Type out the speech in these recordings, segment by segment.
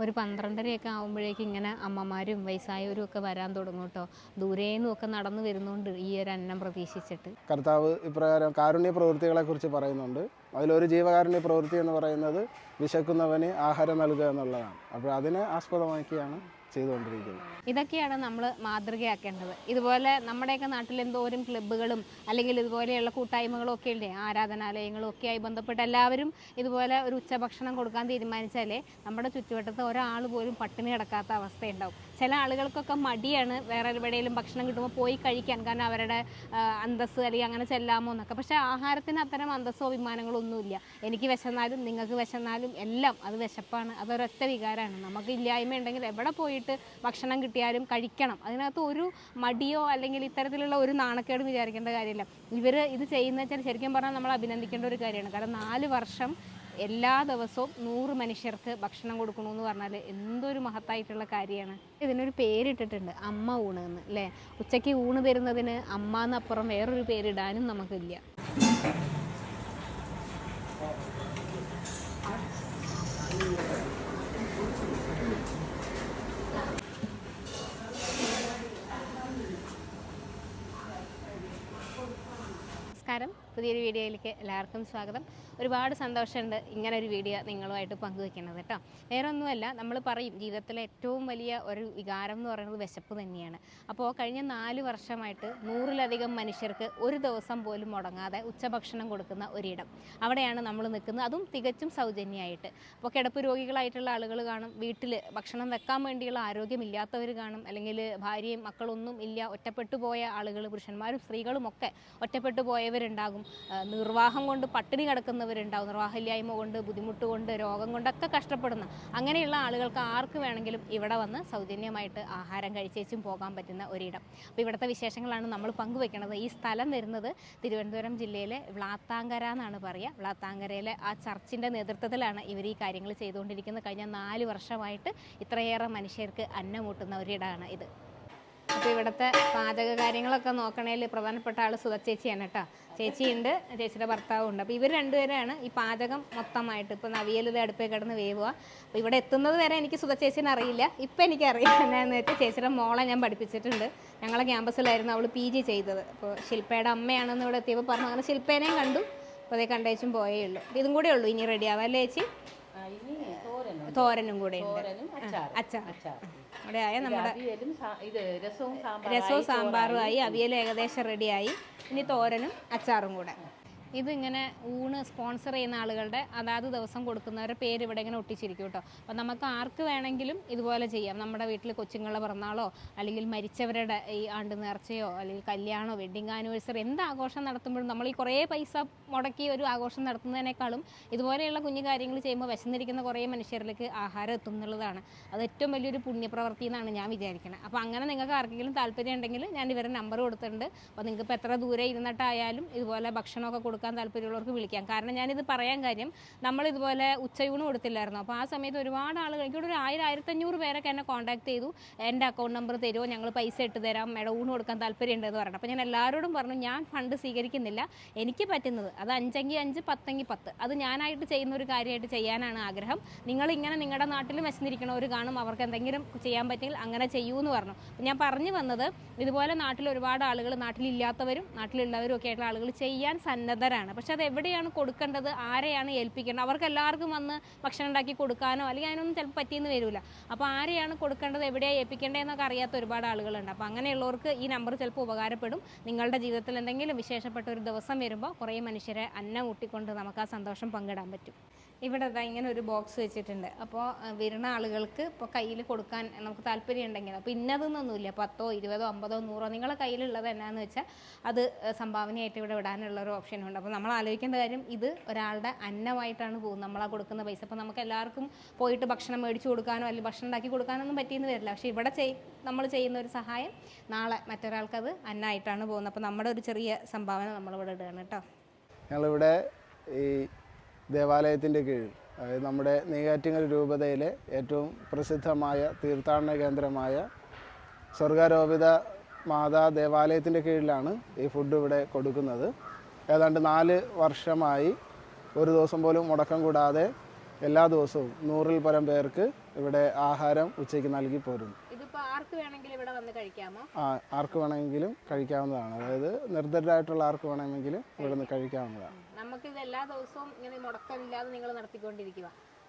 ഒരു പന്ത്രണ്ടരയൊക്കെ ആകുമ്പോഴേക്കും ഇങ്ങനെ അമ്മമാരും വയസ്സായവരും ഒക്കെ വരാൻ തുടങ്ങും കേട്ടോ. ദൂരേന്നും ഒക്കെ നടന്നു വരുന്നുണ്ട് ഈ ഒരു അന്നം പ്രതീക്ഷിച്ചിട്ട്. കർത്താവ് ഇപ്രകാരം കാരുണ്യ പ്രവൃത്തികളെ കുറിച്ച് പറയുന്നുണ്ട്. അതിലൊരു ജീവകാരുണ്യ പ്രവൃത്തി എന്ന് പറയുന്നത് വിശക്കുന്നവന് ആഹാരം നൽകുക എന്നുള്ളതാണ്. അപ്പോൾ അതിനെ ആസ്പദമാക്കിയാണ് ചെയ്തുകൊണ്ടിരിക്കുന്നത് ഇതൊക്കെയാണ് നമ്മൾ മാതൃകയാക്കേണ്ടത്. ഇതുപോലെ നമ്മുടെയൊക്കെ നാട്ടിൽ എന്തോരം ക്ലബ്ബുകളും അല്ലെങ്കിൽ ഇതുപോലെയുള്ള കൂട്ടായ്മകളും ഒക്കെ ഇല്ലേ? ആരാധനാലയങ്ങളും ഒക്കെ ആയി ബന്ധപ്പെട്ട് എല്ലാവരും ഇതുപോലെ ഒരു ഉച്ചഭക്ഷണം കൊടുക്കാൻ തീരുമാനിച്ചാലേ നമ്മുടെ ചുറ്റുവട്ടത്ത് ഒരാൾ പോലും പട്ടിണി കിടക്കാത്ത അവസ്ഥയുണ്ടാവും. ചില ആളുകൾക്കൊക്കെ മടിയാണ് വേറെ എവിടെയെങ്കിലും ഭക്ഷണം കിട്ടുമ്പോൾ പോയി കഴിക്കാൻ കാരണം അവരുടെ അന്തസ് അല്ലെങ്കിൽ അങ്ങനെ ചെല്ലാമോ എന്നൊക്കെ. പക്ഷേ ആഹാരത്തിന് അത്തരം അന്തസ്സോ അഭിമാനങ്ങളോ ഒന്നുമില്ല എനിക്ക് വിശന്നാലും നിങ്ങൾക്ക് വിശന്നാലും എല്ലാം അത് വിശപ്പാണ്. അതൊരൊറ്റ വികാരമാണ്. നമുക്ക് ഇല്ലായ്മ ഉണ്ടെങ്കിൽ എവിടെ പോയിട്ട് ഭക്ഷണം കിട്ടിയാലും കഴിക്കണം. അതിനകത്ത് ഒരു മടിയോ അല്ലെങ്കിൽ ഇത്തരത്തിലുള്ള ഒരു നാണക്കേടും വിചാരിക്കേണ്ട കാര്യമില്ല. ഇവർ ഇത് ചെയ്യുന്ന വെച്ചാൽ ശരിക്കും പറഞ്ഞാൽ നമ്മൾ അഭിനന്ദിക്കേണ്ട ഒരു കാര്യമാണ്. കാരണം നാല് വർഷം എല്ലാ ദിവസവും നൂറ് മനുഷ്യർക്ക് ഭക്ഷണം കൊടുക്കണമെന്ന് പറഞ്ഞാൽ എന്തൊരു മഹത്തായിട്ടുള്ള കാര്യമാണ്. ഇതിനൊരു പേരിട്ടിട്ടുണ്ട്. അമ്മ ഊണ് എന്ന് അല്ലേ ഉച്ചയ്ക്ക് ഊണ് തരുന്നതിന് അമ്മ എന്നപ്പുറം വേറൊരു പേരിടാനും നമുക്കില്ല. നമസ്കാരം. പുതിയൊരു വീഡിയോയിലേക്ക് എല്ലാവർക്കും സ്വാഗതം. ഒരുപാട് സന്തോഷമുണ്ട് ഇങ്ങനെ ഒരു വീഡിയോ നിങ്ങളുമായിട്ട് പങ്കുവെക്കുന്നത് കേട്ടോ. വേറെ ഒന്നുമല്ല നമ്മൾ പറയും ജീവിതത്തിലെ ഏറ്റവും വലിയ ഒരു വികാരം എന്ന് പറയുന്നത് വിശപ്പ് തന്നെയാണ്. അപ്പോൾ കഴിഞ്ഞ നാല് വർഷമായിട്ട് നൂറിലധികം മനുഷ്യർക്ക് ഒരു ദിവസം പോലും മുടങ്ങാതെ ഉച്ചഭക്ഷണം കൊടുക്കുന്ന ഒരിടം. അവിടെയാണ് നമ്മൾ നിൽക്കുന്നത്. അതും തികച്ചും സൗജന്യമായിട്ട്. അപ്പോൾ കിടപ്പ് രോഗികളായിട്ടുള്ള ആളുകൾ കാണും. വീട്ടിൽ ഭക്ഷണം വെക്കാൻ വേണ്ടിയുള്ള ആരോഗ്യമില്ലാത്തവർ കാണും. അല്ലെങ്കിൽ ഭാര്യയും മക്കളൊന്നും ഇല്ല. ഒറ്റപ്പെട്ടു പോയ ആളുകൾ പുരുഷന്മാരും സ്ത്രീകളും ഒക്കെ ഒറ്റപ്പെട്ടു പോയവരുണ്ടാകും ആ, നിർവാഹം കൊണ്ട് പട്ടിണി കിടക്കുന്നവരുണ്ടാകും നിർവാഹമില്ലായ്മ കൊണ്ട് ബുദ്ധിമുട്ട് കൊണ്ട് രോഗം കൊണ്ടൊക്കെ കഷ്ടപ്പെടുന്ന അങ്ങനെയുള്ള ആളുകൾക്ക് ആർക്ക് വേണമെങ്കിലും ഇവിടെ വന്ന് സൗജന്യമായിട്ട് ആഹാരം കഴിച്ചേച്ചും പോകാൻ പറ്റുന്ന ഒരിടം. അപ്പോൾ ഇവിടുത്തെ വിശേഷങ്ങളാണ് നമ്മൾ പങ്കുവെക്കുന്നത് ഈ സ്ഥലം വരുന്നത് തിരുവനന്തപുരം ജില്ലയിലെ വ്ളാത്താങ്കര എന്നാണ് പറയുക. വ്ളാത്താങ്കരയിലെ ആ ചർച്ചിന്റെ നേതൃത്വത്തിലാണ് ഇവർ ഈ കാര്യങ്ങൾ ചെയ്തുകൊണ്ടിരിക്കുന്നത്. കഴിഞ്ഞ നാല് വർഷമായിട്ട് ഇത്രയേറെ മനുഷ്യർക്ക് അന്നമൂട്ടുന്ന ഒരിടമാണ് ഇത്. അപ്പോൾ ഇവിടുത്തെ പാചക കാര്യങ്ങളൊക്കെ നോക്കണേൽ പ്രധാനപ്പെട്ട ആൾ സുധ ചേച്ചിയാണ് കേട്ടോ. ചേച്ചിയുണ്ട് ചേച്ചിയുടെ ഭർത്താവും ഉണ്ട് അപ്പോൾ ഇവർ രണ്ടുപേരാണ് ഈ പാചകം മൊത്തമായിട്ട്. ഇപ്പോൾ നവിയൽ ഇത് അടുപ്പേ കിടന്ന് വേവുക. അപ്പോൾ ഇവിടെ എത്തുന്നത് വരെ എനിക്ക് സുധ ചേച്ചിനെ അറിയില്ല. ഇപ്പം എനിക്കറിയാം എന്നാന്ന് വെച്ചാൽ ചേച്ചിയുടെ മോളെ ഞാൻ പഠിപ്പിച്ചിട്ടുണ്ട്. ഞങ്ങളെ ക്യാമ്പസിലായിരുന്നു അവൾ പി ജി ചെയ്തത്. അപ്പോൾ ശില്പയുടെ അമ്മയാണെന്ന് ഇവിടെ എത്തിയപ്പോൾ പറഞ്ഞു അങ്ങനെ ശില്പേനെയും കണ്ടു. അപ്പോൾ അതേ കണ്ടേച്ചും പോയേ ഉള്ളൂ. അപ്പോൾ ഇതും കൂടെ ഉള്ളൂ ഇനി റെഡി ആവാം അല്ലേ ചേച്ചി? തോരനും. കൂടെ ഉണ്ട്. അച്ചാർ ഇവിടെ ആയ നമ്മുടെ രസവും സാമ്പാറും ആയി അവിയൽ ഏകദേശം റെഡിയായി ഇനി തോരനും അച്ചാറും കൂടെ. ഇതിങ്ങനെ ഊണ് സ്പോൺസർ ചെയ്യുന്ന ആളുകളുടെ അതാത് ദിവസം കൊടുക്കുന്നവരുടെ പേര് ഇവിടെ ഇങ്ങനെ ഒട്ടിച്ചിരിക്കും കേട്ടോ. അപ്പോൾ നമുക്ക് ആർക്ക് വേണമെങ്കിലും ഇതുപോലെ ചെയ്യാം. നമ്മുടെ വീട്ടിൽ കൊച്ചുങ്ങളുടെ പിറന്നാളോ അല്ലെങ്കിൽ മരിച്ചവരുടെ ഈ ആണ്ട് നേർച്ചയോ അല്ലെങ്കിൽ കല്യാണോ വെഡിങ് ആനിവേഴ്സറി എന്ത് ആഘോഷം നടത്തുമ്പോഴും നമ്മൾ ഈ കുറേ പൈസ മുടക്കി ഒരു ആഘോഷം നടത്തുന്നതിനേക്കാളും ഇതുപോലെയുള്ള കുഞ്ഞു കാര്യങ്ങൾ ചെയ്യുമ്പോൾ വിശന്നിരിക്കുന്ന കുറേ മനുഷ്യരിലേക്ക് ആഹാരം എത്തും എന്നുള്ളതാണ്. അത് ഏറ്റവും വലിയൊരു പുണ്യപ്രവൃത്തി എന്നാണ് ഞാൻ വിചാരിക്കുന്നത് അപ്പോൾ അങ്ങനെ നിങ്ങൾക്ക് ആർക്കെങ്കിലും താല്പര്യം ഉണ്ടെങ്കിൽ ഞാൻ ഇവരുടെ നമ്പർ കൊടുത്തിട്ടുണ്ട്. അപ്പോൾ നിങ്ങൾക്ക് ഇപ്പോൾ എത്ര ദൂരെ ഇരുന്നിട്ടായാലും ഇതുപോലെ ഭക്ഷണമൊക്കെ കൊടുക്കാൻ താല്പര്യമുള്ളവർക്ക് വിളിക്കാം. കാരണം ഞാനിത് പറയാൻ കാര്യം നമ്മൾ ഇതുപോലെ ഉച്ചയൂണ് കൊടുത്തില്ലായിരുന്നു? അപ്പോൾ ആ സമയത്ത് ഒരുപാട് ആളുകൾ എനിക്കൊരു ഒരു ആയിരം ആയിരത്തഞ്ഞൂറ് പേരൊക്കെ എന്നെ കോൺടാക്ട് ചെയ്തു. എന്റെ അക്കൗണ്ട് നമ്പർ തരുമോ ഞങ്ങൾ പൈസ ഇട്ട് തരാം. മേഡം ഊണ് കൊടുക്കാൻ താല്പര്യം ഉണ്ടെന്ന് പറഞ്ഞു അപ്പോൾ ഞാൻ എല്ലാവരോടും പറഞ്ഞു ഞാൻ ഫണ്ട് സ്വീകരിക്കുന്നില്ല. എനിക്ക് പറ്റുന്നത് അത് അഞ്ചെങ്കിൽ അഞ്ച് പത്തെങ്കിൽ പത്ത്. അത് ഞാനായിട്ട് ചെയ്യുന്ന ഒരു കാര്യമായിട്ട് ചെയ്യാനാണ് ആഗ്രഹം. നിങ്ങൾ ഇങ്ങനെ നിങ്ങളുടെ നാട്ടിൽ വിശന്നിരിക്കണവർ കാണും. അവർക്ക് എന്തെങ്കിലും ചെയ്യാൻ പറ്റിയെങ്കിൽ അങ്ങനെ ചെയ്യൂ എന്ന് പറഞ്ഞു. ഞാൻ പറഞ്ഞു വന്നത് ഇതുപോലെ നാട്ടിൽ ഒരുപാട് ആളുകൾ നാട്ടിലില്ലാത്തവരും നാട്ടിലുള്ളവരും ഒക്കെ ആയിട്ടുള്ള ആളുകൾ ചെയ്യാൻ സന്നദ്ധരാണ് പക്ഷെ അത് എവിടെയാണ് കൊടുക്കേണ്ടത്? ആരെയാണ് ഏൽപ്പിക്കേണ്ടത്? അവർക്ക് എല്ലാവർക്കും വന്ന് ഭക്ഷണം ഉണ്ടാക്കി കൊടുക്കാനോ അല്ലെങ്കിൽ അതിനൊന്നും ചിലപ്പോൾ പറ്റിയെന്ന് വരില്ല. അപ്പോൾ ആരെയാണ് കൊടുക്കേണ്ടത്? എവിടെയാണ് ഏൽപ്പിക്കേണ്ടതെന്നൊക്കെ അറിയാത്ത ഒരുപാട് ആളുകളുണ്ട്. അപ്പോൾ അങ്ങനെയുള്ളവർക്ക് ഈ നമ്പർ ചിലപ്പോൾ ഉപകാരപ്പെടും. നിങ്ങളുടെ ജീവിതത്തിൽ എന്തെങ്കിലും വിശേഷപ്പെട്ട ഒരു ദിവസം വരുമ്പോൾ കുറേ മനുഷ്യരെ അന്നം കൂട്ടിക്കൊണ്ട് നമുക്ക് ആ സന്തോഷം പങ്കിടാൻ പറ്റും. ഇവിടെ ഇതാ ഇങ്ങനെ ഒരു ബോക്സ് വെച്ചിട്ടുണ്ട്. അപ്പോൾ വരുന്ന ആളുകൾക്ക് ഇപ്പോൾ കയ്യിൽ കൊടുക്കാൻ നമുക്ക് താല്പര്യം ഉണ്ടെങ്കിൽ അപ്പോൾ ഇന്നതെന്നൊന്നുമില്ല. പത്തോ ഇരുപതോ അമ്പതോ നൂറോ നിങ്ങളെ കയ്യിലുള്ളത് എന്നാന്ന് വെച്ചാൽ അത് സംഭാവനയായിട്ട് ഇവിടെ ഇടാനുള്ള ഒരു ഓപ്ഷൻ ഉണ്ട്. അപ്പോൾ നമ്മൾ ആലോചിക്കേണ്ട കാര്യം ഇത് ഒരാളുടെ അന്നമായിട്ടാണ് പോകുന്നത്. നമ്മൾ ആ കൊടുക്കുന്ന പൈസ. അപ്പോൾ നമുക്ക് എല്ലാവർക്കും പോയിട്ട് ഭക്ഷണം മേടിച്ചു കൊടുക്കാനോ അല്ലെങ്കിൽ ഭക്ഷണം ഉണ്ടാക്കി കൊടുക്കാനൊന്നും പറ്റിയെന്ന് വരില്ല. പക്ഷേ ഇവിടെ ചെയ് നമ്മൾ ചെയ്യുന്ന ഒരു സഹായം നാളെ മറ്റൊരാൾക്കത് അന്നായിട്ടാണ് പോകുന്നത്. അപ്പോൾ നമ്മുടെ ഒരു ചെറിയ സംഭാവന നമ്മളിവിടെ ഇടുകയാണ് കേട്ടോ. ഞങ്ങളിവിടെ ഈ ദേവാലയത്തിന്റെ കീഴിൽ അതായത് നമ്മുടെ നെയ്യാറ്റിങ്ങൽ രൂപതയിലെ ഏറ്റവും പ്രസിദ്ധമായ തീർത്ഥാടന കേന്ദ്രമായ സ്വർഗാരോപിത മാതാ ദേവാലയത്തിന്റെ കീഴിലാണ് ഈ ഫുഡ് ഇവിടെ കൊടുക്കുന്നത്. ഏതാണ്ട് നാല് വർഷമായി ഒരു ദിവസം പോലും മുടക്കം കൂടാതെ എല്ലാ ദിവസവും നൂറിൽ പരം പേർക്ക് ഇവിടെ ആഹാരം ഉച്ചയ്ക്ക് നൽകി പോരുന്നു. ആ, ആർക്ക് വേണമെങ്കിലും കഴിക്കാവുന്നതാണ്. അതായത് നിർദ്ധരായിട്ടുള്ള ആർക്ക് വേണമെങ്കിലും ഇവിടെ നിന്ന് കഴിക്കാവുന്നതാണ്. നമുക്ക് ഇത് എല്ലാ ദിവസവും ഇങ്ങനെ മുടക്കമില്ലാതെ നിങ്ങൾ നടത്തിക്കൊണ്ടിരിക്കുക.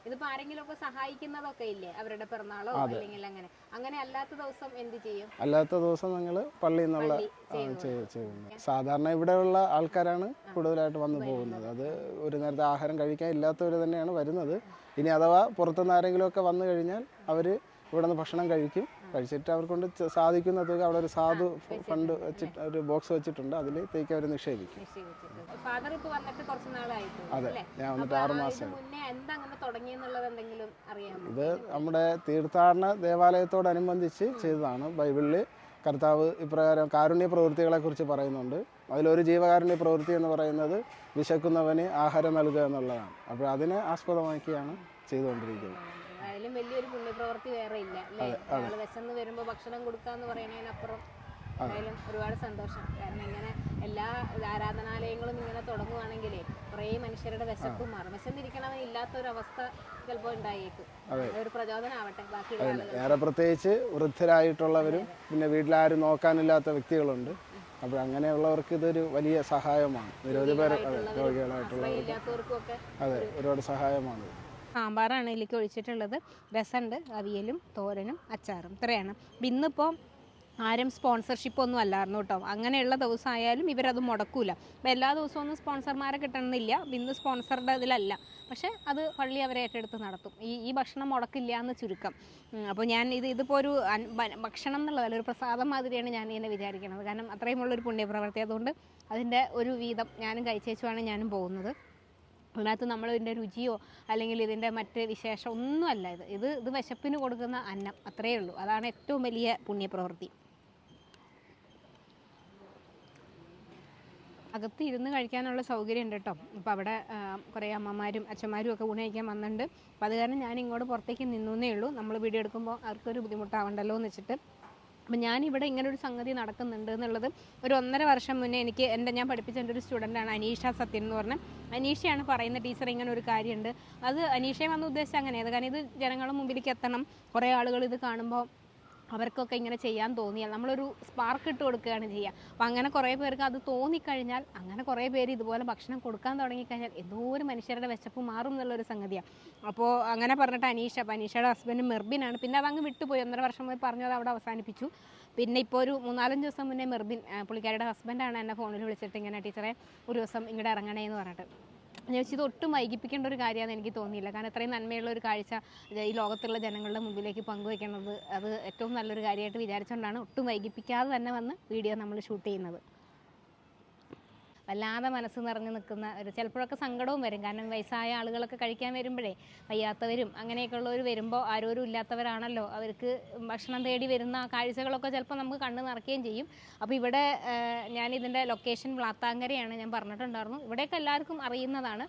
ഇതിപ്പോ ആരെങ്കിലും ഒക്കെ സഹായിക്കുന്നതൊക്കെ ഇല്ലേ? അവരുടെ പിറന്നാളോ അല്ലെങ്കിൽ അങ്ങനെ. അങ്ങനെ അല്ലാത്ത ദിവസം എന്ത് ചെയ്യും? അല്ലാത്ത ദിവസം ഞങ്ങൾ പള്ളിയിൽ നിന്നുള്ള ചെയ്യുന്നത്. സാധാരണ ഇവിടെയുള്ള ആൾക്കാരാണ് കൂടുതലായിട്ട് വന്നു പോകുന്നത്. അത് ഒരു നേരത്തെ ആഹാരം കഴിക്കാൻ ഇല്ലാത്തവർ തന്നെയാണ് വരുന്നത്. ഇനി അഥവാ പുറത്തുനിന്ന് ആരെങ്കിലും ഒക്കെ വന്നു കഴിഞ്ഞാൽ അവർ ഇവിടെ നിന്ന് ഭക്ഷണം കഴിക്കും. കഴിച്ചിട്ട് അവർക്ക് കൊണ്ട് ച- സാധിക്കുന്ന തുക അവിടെ ഒരു സാധു ഫണ്ട് വെച്ചിട്ട് ഒരു ബോക്സ് വെച്ചിട്ടുണ്ട്. അതിൽ തേക്ക് അവർ നിക്ഷേപിക്കും അതെ. ഞാൻ വന്നിട്ട് ആറ് മാസം ഇത് നമ്മുടെ തീർത്ഥാടന ദേവാലയത്തോടനുബന്ധിച്ച് ചെയ്തതാണ് ബൈബിളിൽ കർത്താവ് ഇപ്രകാരം കാരുണ്യ പ്രവൃത്തികളെ കുറിച്ച് പറയുന്നുണ്ട്. അതിലൊരു ജീവകാരുണ്യ പ്രവൃത്തി എന്ന് പറയുന്നത് വിശക്കുന്നവന് ആഹാരം നൽകുക എന്നുള്ളതാണ്. അപ്പോൾ അതിനെ ആസ്പദമാക്കിയാണ് ചെയ്തുകൊണ്ടിരിക്കുന്നത്. പുണ്യപ്രവൃത്തി വേറെ ഇല്ല അല്ലേ? ഒരാൾ വിശന്ന് വരുമ്പോൾ ഭക്ഷണം കൊടുക്കാന്ന് പറയുന്നതിനപ്പുറം എന്തായാലും ഒരുപാട് സന്തോഷം. കാരണം ഇങ്ങനെ എല്ലാ ആരാധനാലയങ്ങളും ഇങ്ങനെ തുടങ്ങുവാണെങ്കിലേ കുറേ മനുഷ്യരുടെ വിശപ്പും മാറും. വിശന്നിരിക്കണവൻ ഇല്ലാത്തൊരവസ്ഥ ചിലപ്പോൾ ഉണ്ടായേക്കും. ഒരു പ്രചോദനമാവട്ടെ ബാക്കിയുള്ള ഏറെ പ്രത്യേകിച്ച് വൃദ്ധരായിട്ടുള്ളവരും പിന്നെ വീട്ടിലാരും നോക്കാനില്ലാത്ത വ്യക്തികളുണ്ട്. അപ്പോൾ അങ്ങനെയുള്ളവർക്ക് ഇതൊരു വലിയ സഹായമാണ്. നിരവധി പേർ രോഗികളായിട്ടുള്ളവർക്ക് അതെ ഒരുപാട് സഹായമാണ്. സാമ്പാറാണ് ഇതിലേക്ക് ഒഴിച്ചിട്ടുള്ളത്. രസമുണ്ട്. അവിയലും തോരനും അച്ചാറും. ഇത്രയാണ്. ഇന്നിപ്പോൾ ആരും സ്പോൺസർഷിപ്പ് ഒന്നും അല്ലായിരുന്നു കേട്ടോ. അങ്ങനെയുള്ള ദിവസമായാലും ഇവരത് മുടക്കൂല. അപ്പം എല്ലാ ദിവസവും ഒന്നും സ്പോൺസർമാരെ കിട്ടണമെന്നില്ല. ഇന്ന് സ്പോൺസറുടെ ഇതിലല്ല. പക്ഷേ അത് പള്ളി അവരെ ഏറ്റെടുത്ത് നടത്തും. ഈ ഈ ഭക്ഷണം മുടക്കില്ല എന്ന് ചുരുക്കം അപ്പോൾ ഞാൻ ഇത് ഇതിപ്പോൾ ഒരു ഭക്ഷണം എന്നുള്ളതല്ല ഒരു പ്രസാദം മാതിരിയാണ് ഞാൻ ഇങ്ങനെ വിചാരിക്കുന്നത് കാരണം അത്രയുമുള്ളൊരു പുണ്യപ്രവർത്തി അതുകൊണ്ട് അതിന്റെ ഒരു വീതം ഞാനും കഴിച്ചേച്ചുമാണ് ഞാനും പോകുന്നത്. അതിനകത്ത് നമ്മൾ ഇതിന്റെ രുചിയോ അല്ലെങ്കിൽ ഇതിന്റെ മറ്റ് വിശേഷം ഒന്നുമല്ല ഇത്. ഇത് ഇത് വിശപ്പിന് കൊടുക്കുന്ന അന്നം. അത്രയേ ഉള്ളൂ. അതാണ് ഏറ്റവും വലിയ പുണ്യപ്രവൃത്തി. അകത്ത് ഇരുന്ന് കഴിക്കാനുള്ള സൗകര്യം ഉണ്ട് കേട്ടോ. അപ്പോൾ അവിടെ കുറേ അമ്മമാരും അച്ഛന്മാരും ഒക്കെ ഊണ് വന്നിട്ടുണ്ട്. അപ്പോൾ അത് കാരണം ഞാൻ ഇങ്ങോട്ട് പുറത്തേക്ക് നിന്നേ ഉള്ളൂ. നമ്മൾ വീഡിയോ എടുക്കുമ്പോൾ അവർക്കൊരു ബുദ്ധിമുട്ടാവണ്ടല്ലോ എന്ന് വെച്ചിട്ട്. അപ്പം ഞാനിവിടെ ഇങ്ങനെ ഒരു സംഗതി നടക്കുന്നുണ്ട് എന്നുള്ളത് ഒരു ഒന്നര വർഷം മുന്നേ എനിക്ക് എന്റെ ഞാൻ പഠിപ്പിച്ച എന്റെ ഒരു സ്റ്റുഡന്റാണ് അനീഷ സത്യൻ എന്ന് പറഞ്ഞ. അനീഷയാണ് പറയുന്ന ടീച്ചർ ഇങ്ങനെ ഒരു കാര്യമുണ്ട്. അത് അനീഷയെ വന്ന ഉദ്ദേശിച്ച അങ്ങനെയാണ് കാരണം ഇത് ജനങ്ങളുടെ മുമ്പിലേക്ക് എത്തണം. കുറേ ആളുകൾ ഇത് കാണുമ്പോൾ അവർക്കൊക്കെ ഇങ്ങനെ ചെയ്യാൻ തോന്നിയാൽ നമ്മളൊരു സ്പാർക്ക് ഇട്ട് കൊടുക്കുകയാണ് ചെയ്യുക. അപ്പോൾ അങ്ങനെ കുറേ പേർക്ക് അത് തോന്നിക്കഴിഞ്ഞാൽ അങ്ങനെ കുറേ പേര് ഇതുപോലെ ഭക്ഷണം കൊടുക്കാൻ തുടങ്ങിക്കഴിഞ്ഞാൽ എന്തോരം മനുഷ്യരുടെ വിശപ്പ് മാറും എന്നുള്ളൊരു സംഗതിയാണ് അപ്പോൾ അങ്ങനെ പറഞ്ഞിട്ട് അനീഷ അപ്പോൾ അനീഷയുടെ ഹസ്ബൻഡ് മെർബിനാണ്. പിന്നെ അതങ്ങ് വിട്ടുപോയി. ഒന്നര വർഷം പോയി പറഞ്ഞത് അവിടെ അവസാനിപ്പിച്ചു. പിന്നെ ഇപ്പോൾ ഒരു മൂന്നാലഞ്ച് ദിവസം മുന്നേ മെർബിൻ പുള്ളിക്കാരുടെ ഹസ്ബൻഡാണ് എന്നെ ഫോണിൽ വിളിച്ചിട്ട് ഇങ്ങനെ ടീച്ചറെ ഒരു ദിവസം ഇങ്ങോട്ട് ഇറങ്ങണേ എന്ന് പറഞ്ഞിട്ട്. ഇത് ഒട്ടും വൈകിപ്പിക്കേണ്ട ഒരു കാര്യമാണെന്ന് എനിക്ക് തോന്നിയില്ല. കാരണം ഇത്രയും നന്മയുള്ള ഒരു കാഴ്ച ഈ ലോകത്തുള്ള ജനങ്ങളുടെ മുമ്പിലേക്ക് പങ്കുവയ്ക്കുന്നത് അത് ഏറ്റവും നല്ലൊരു കാര്യമായിട്ട് വിചാരിച്ചുകൊണ്ടാണ് ഒട്ടും വൈകിപ്പിക്കാതെ തന്നെ വന്ന് വീഡിയോ നമ്മൾ ഷൂട്ട് ചെയ്യുന്നത്. വല്ലാതെ മനസ്സ് നിറഞ്ഞു നിൽക്കുന്ന ഒരു ചിലപ്പോഴൊക്കെ സങ്കടവും വരും. കാരണം വയസ്സായ ആളുകളൊക്കെ കഴിക്കാൻ വരുമ്പോഴേ വയ്യാത്തവരും അങ്ങനെയൊക്കെ ഉള്ളവർ വരുമ്പോൾ ആരോരും ഇല്ലാത്തവരാണല്ലോ. അവർക്ക് ഭക്ഷണം തേടി വരുന്ന കാഴ്ചകളൊക്കെ ചിലപ്പോൾ നമുക്ക് കണ്ണ് നിറയ്ക്കുകയും ചെയ്യും. അപ്പോൾ ഇവിടെ ഞാൻ ഇതിന്റെ ലൊക്കേഷൻ വ്ളാത്താങ്കരയാണ് ഞാൻ പറഞ്ഞിട്ടുണ്ടായിരുന്നു. ഇവിടെയൊക്കെ എല്ലാവർക്കും അറിയുന്നതാണ്.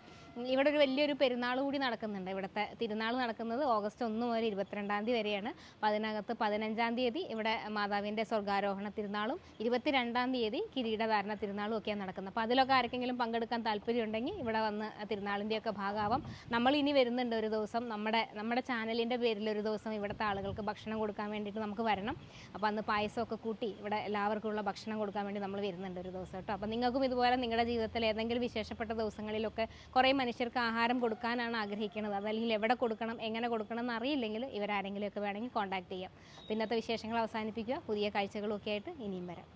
ഇവിടെ ഒരു വലിയൊരു പെരുന്നാൾ കൂടി നടക്കുന്നുണ്ട്. ഇവിടുത്തെ തിരുനാൾ നടക്കുന്നത് ഓഗസ്റ്റ് ഒന്ന് മുതൽ ഇരുപത്തിരണ്ടാം തീയതി വരെയാണ്. അപ്പോൾ അതിനകത്ത് പതിനഞ്ചാം തീയതി ഇവിടെ മാതാവിന്റെ സ്വർഗാരോഹണ തിരുനാളും ഇരുപത്തിരണ്ടാം തീയതി കിരീടധാരണ തിരുനാളും ഒക്കെയാണ് നടക്കുന്നത്. അപ്പോൾ അതിലൊക്കെ ആർക്കെങ്കിലും പങ്കെടുക്കാൻ താല്പര്യമുണ്ടെങ്കിൽ ഇവിടെ വന്ന് തിരുനാളിന്റെയൊക്കെ ഭാഗമാവാം. നമ്മൾ ഇനി വരുന്നുണ്ട് ഒരു ദിവസം. നമ്മുടെ നമ്മുടെ ചാനലിന്റെ പേരിൽ ഒരു ദിവസം ഇവിടുത്തെ ആളുകൾക്ക് ഭക്ഷണം കൊടുക്കാൻ വേണ്ടിയിട്ട് നമുക്ക് വരണം. അപ്പോൾ അന്ന് പായസമൊക്കെ കൂട്ടി ഇവിടെ എല്ലാവർക്കും ഉള്ള ഭക്ഷണം കൊടുക്കാൻ വേണ്ടി നമ്മൾ വരുന്നുണ്ട് ഒരു ദിവസം കേട്ടോ. അപ്പോൾ നിങ്ങൾക്കും ഇതുപോലെ നിങ്ങളുടെ ജീവിതത്തിൽ ഏതെങ്കിലും വിശേഷപ്പെട്ട ദിവസങ്ങളിലൊക്കെ കുറേ മനുഷ്യർക്ക് ആഹാരം കൊടുക്കാനാണ് ആഗ്രഹിക്കുന്നത്. അതല്ലെങ്കിൽ എവിടെ കൊടുക്കണം എങ്ങനെ കൊടുക്കണം എന്ന് അറിയില്ലെങ്കിൽ ഇവരാരെങ്കിലുമൊക്കെ വേണമെങ്കിൽ കോൺടാക്ട് ചെയ്യാം. അപ്പോൾ ഇന്നത്തെ വിശേഷങ്ങൾ അവസാനിപ്പിക്കുക. പുതിയ കാഴ്ചകളൊക്കെ ആയിട്ട് ഇനിയും വരാം.